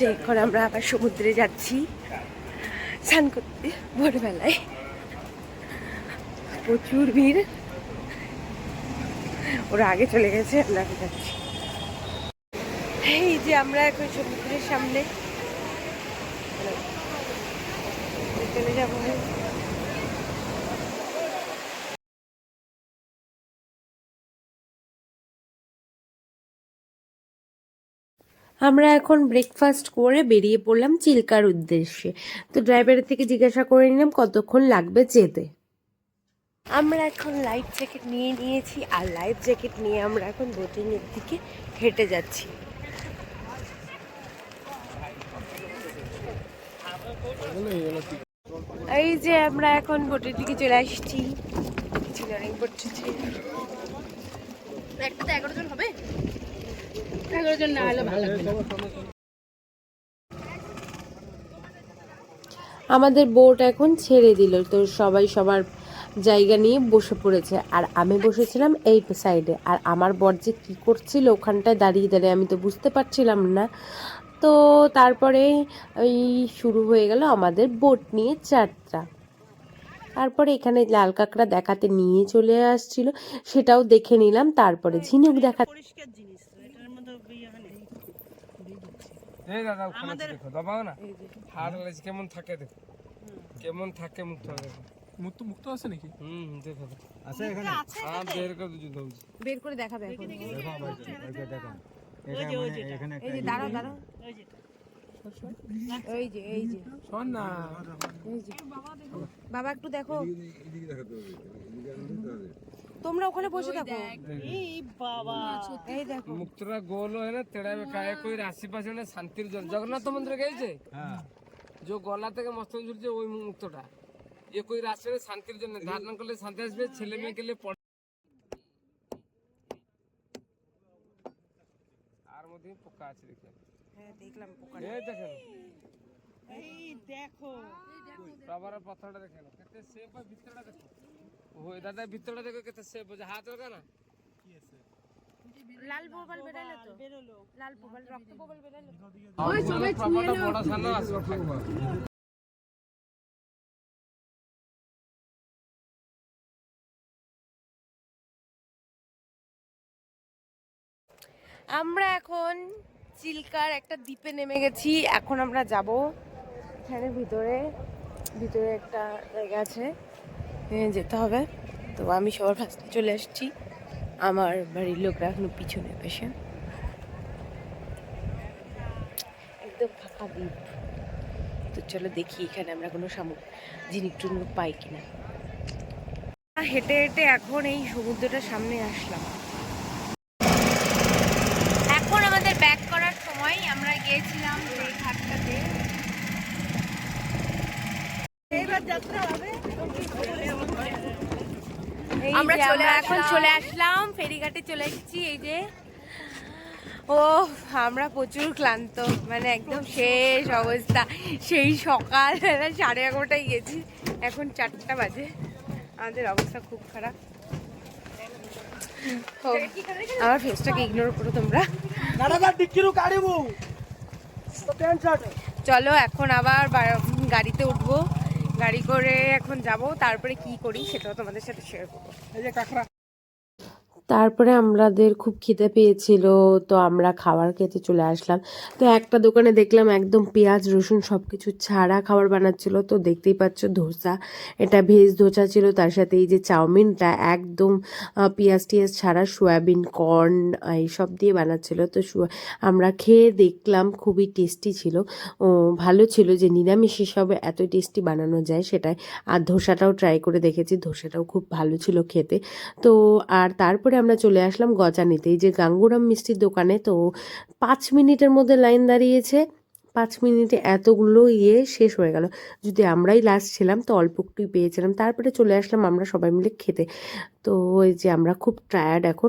যে এখন আমরা আবার সমুদ্রে যাচ্ছি। স্নান করতে, ভোরবেলায়। প্রচুর ভিড়। ওরা আগে চলে গেছে, আমরা আগে যাচ্ছি। এই যে আমরা এখন সমুদ্রের সামনে। চলে যাব। আমরা এখন ব্রেকফাস্ট করে বেরিয়ে পড়লাম চিল্কার উদ্দেশ্যে। তো ড্রাইভারের থেকে জিজ্ঞাসা করে নিলাম কতক্ষণ লাগবে যেতে? আমরা এখন লাইফ জ্যাকেট নিয়ে নিয়েছি আর লাইফ জ্যাকেট নিয়ে আমরা এখন বোটিংয়ের দিকে হেঁটে যাচ্ছি। এই যে আমরা এখন বোটের দিকে চলে আসছি। পিছনে অনেক বোট আছে। একটাতে এগারো জন হবে? এগারো জন না হলে ভালো আমাদের বোট এখন ছেড়ে দিল তো সবাই সবার জায়গা নিয়ে বসে পড়েছে। আর আমি বসেছিলাম এই সাইডে আর আমার বর যে কী করছিল ওখানটায় দাঁড়িয়ে দাঁড়িয়ে আমি তো বুঝতে পারছিলাম না। তো তারপরে ওই শুরু হয়ে গেল আমাদের বোট নিয়ে যাত্রা। তারপরে এখানে লাল কাঁকড়া দেখাতে নিয়ে চলে আসছিল সেটাও দেখে নিলাম। তারপরে ঝিনুক দেখা এটার মধ্যে ইয়ে এই দাদা ওখানে দেখো দবাও না। হাড় লাগছে কেমন থাকে দেখো। কেমন থাকে মুক্ত দেখো। মুক্ত মুক্ত আছে নাকি? হুম দেখো আছে এখানে। আর বের করে বের দেখাবে এখন। এই যে দাঁড়াও দাঁড়াও। এই যে। এই যে শোন না। এই যে। বাবা একটু দেখো। তোমরা ওখানে বসে থাকো। এই বাবা। এই দেখো। মুক্তরা গোল হয়ে না তেড়া কায়ে কই রাশি পাশে না শান্তির জল। জগন্নাথ মন্দিরে গেছে যে গলা থেকে মস্তক ঝুলছে ওই মুক্তটা এ কই রাশি শান্তির জন্য ধারণ করলে শান্তি আসবে ছেলে মেয়ে গেলে মধ্যে পোকা আছে দেখি হ্যাঁ দেখলাম পোকা এই দেখেন। এই দেখো। রবার পাথরটা দেখেন কত সেপ আর ভিতরটা দেখো। ওই দাদা ভিতরটা দেখো কত সেপ আছে হাত লাগা না? লাল পোবাল বেরাইলো তো। বেরোলো লাল পোবাল রক্ত পোবাল বেরাইলো ওই সবাই ছুঁয়ে বড় সানা আছে আমরা এখন চিল্কার একটা দ্বীপে নেমে গেছি। এখন আমরা যাব এখানে ভিতরে ভিতরে একটা জায়গা আছে যেতে হবে। তো আমি সবার ফার্স্টে চলে আসছি। আমার বাড়ির লোকরা এখনও পিছনে পেশে একদম ফাঁকা দ্বীপ। তো চলো দেখি এখানে আমরা কোনো সামুদ্রিক জিনিস টুনুক পাই কিনা। হেঁটে হেঁটে এখন এই সমুদ্রটার সামনে আসলাম এখন আমাদের ব্যাক করার সময় আমরা গিয়েছিলাম সেই ঘাটটাতে এইবার যাত্রা হবে আমরা চলে এখন চলে আসলাম ফেরিঘাটে চলে এসেছি এই যে। ও আমরা প্রচুর ক্লান্ত মানে একদম শেষ অবস্থা। সেই সকাল সাড়ে এগারোটায় গেছি এখন চারটা বাজে। আমাদের অবস্থা খুব খারাপ। আমার ফেসটাকে ইগনোর করো তোমরা। চলো এখন আবার গাড়িতে উঠবো। গাড়ি করে এখন যাব তারপরে কি করি সেটাও তোমাদের সাথে শেয়ার করব। তারপরে আমাদের খুব খিদে পেয়েছিল, তো আমরা খাবার খেতে চলে আসলাম। তো একটা দোকানে দেখলাম একদম পেঁয়াজ, রসুন সব কিছু ছাড়া খাবার বানাচ্ছিল, তো দেখতেই পাচ্ছ ধোসা। এটা ভেজ ধোসা ছিল, তার সাথে এই যে চাউমিনটা একদম পেঁয়াজ টিয়াজ ছাড়া সয়াবিন, কর্ন এইসব দিয়ে বানাচ্ছিল। তো আমরা খেয়ে দেখলাম খুবই টেস্টি ছিল। ও, ভালো ছিল যে নিরামিষ হিসাবে এত টেস্টি বানানো যায় সেটাই। আর ধোসাটাও ট্রাই করে দেখেছি, ধোসাটাও খুব ভালো ছিল খেতে। তো, আর তারপরে আমরা চলে আসলাম গজানিতে। এই যে গাঙ্গুরাম মিষ্টির দোকানে তো পাঁচ মিনিটের মধ্যে লাইন দাঁড়িয়েছে। পাঁচ মিনিটে এতগুলো ইয়ে শেষ হয়ে গেল। যদি আমরাই লাস্ট ছিলাম তো অল্প একটুই পেয়েছিলাম। তারপরে চলে আসলাম আমরা সবাই মিলে খেতে। তো ওই যে আমরা খুব টায়ার্ড এখন।